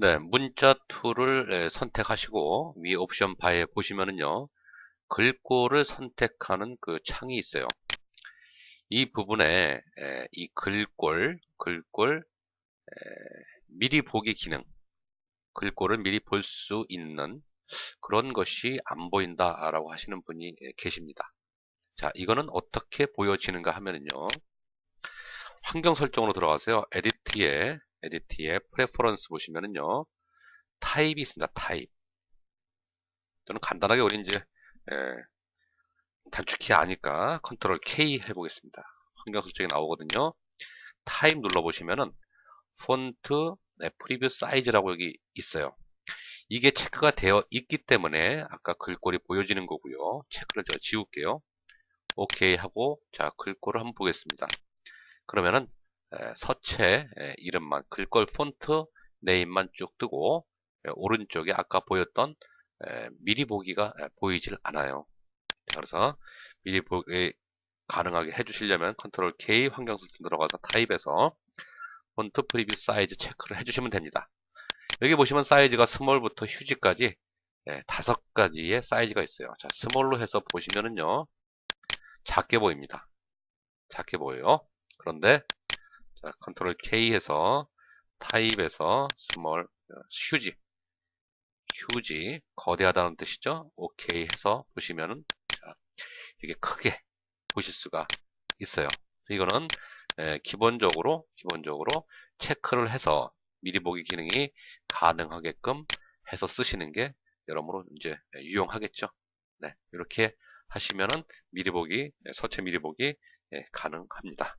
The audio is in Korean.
네, 문자 툴을 에, 선택하시고 위 옵션 바에 보시면은요. 글꼴을 선택하는 그 창이 있어요. 이 부분에 에, 이 글꼴, 글꼴 에, 미리 보기 기능, 글꼴을 미리 볼 수 있는 그런 것이 안 보인다라고 하시는 분이 계십니다. 자, 이거는 어떻게 보여지는가 하면은요. 환경 설정으로 들어가세요. 에디트에 에디트에 프레퍼런스 보시면은요. 타입이 있습니다. 타입. 저는 간단하게 우리 이제 예, 단축키 아니까 컨트롤 K 해보겠습니다. 환경 설정이 나오거든요. 타입 눌러보시면은 폰트 네, 프리뷰 사이즈라고 여기 있어요. 이게 체크가 되어 있기 때문에 아까 글꼴이 보여지는 거고요. 체크를 제가 지울게요. 오케이 하고 자 글꼴을 한번 보겠습니다. 그러면은 에, 서체 에, 이름만 글꼴 폰트 네임만 쭉 뜨고 에, 오른쪽에 아까 보였던 미리 보기가 보이질 않아요. 그래서 미리 보기 가능하게 해주시려면 컨트롤 K 환경 설정 들어가서 타입에서 폰트 프리뷰 사이즈 체크를 해주시면 됩니다. 여기 보시면 사이즈가 스몰부터 휴지까지 네, 다섯 가지의 사이즈가 있어요. 자, 스몰로 해서 보시면은요, 작게 보입니다. 작게 보여요. 그런데, 자, 컨트롤 K 해서 타입에서 스몰, 휴지, 휴지, 거대하다는 뜻이죠. 오케이 해서 보시면은, 자, 이게 크게 보실 수가 있어요. 이거는 에, 기본적으로 기본적으로 체크를 해서 미리 보기 기능이 가능하게끔 해서 쓰시는 게 여러모로 이제 유용하겠죠. 네, 이렇게 하시면은 미리 보기 서체 미리 보기 예, 가능합니다.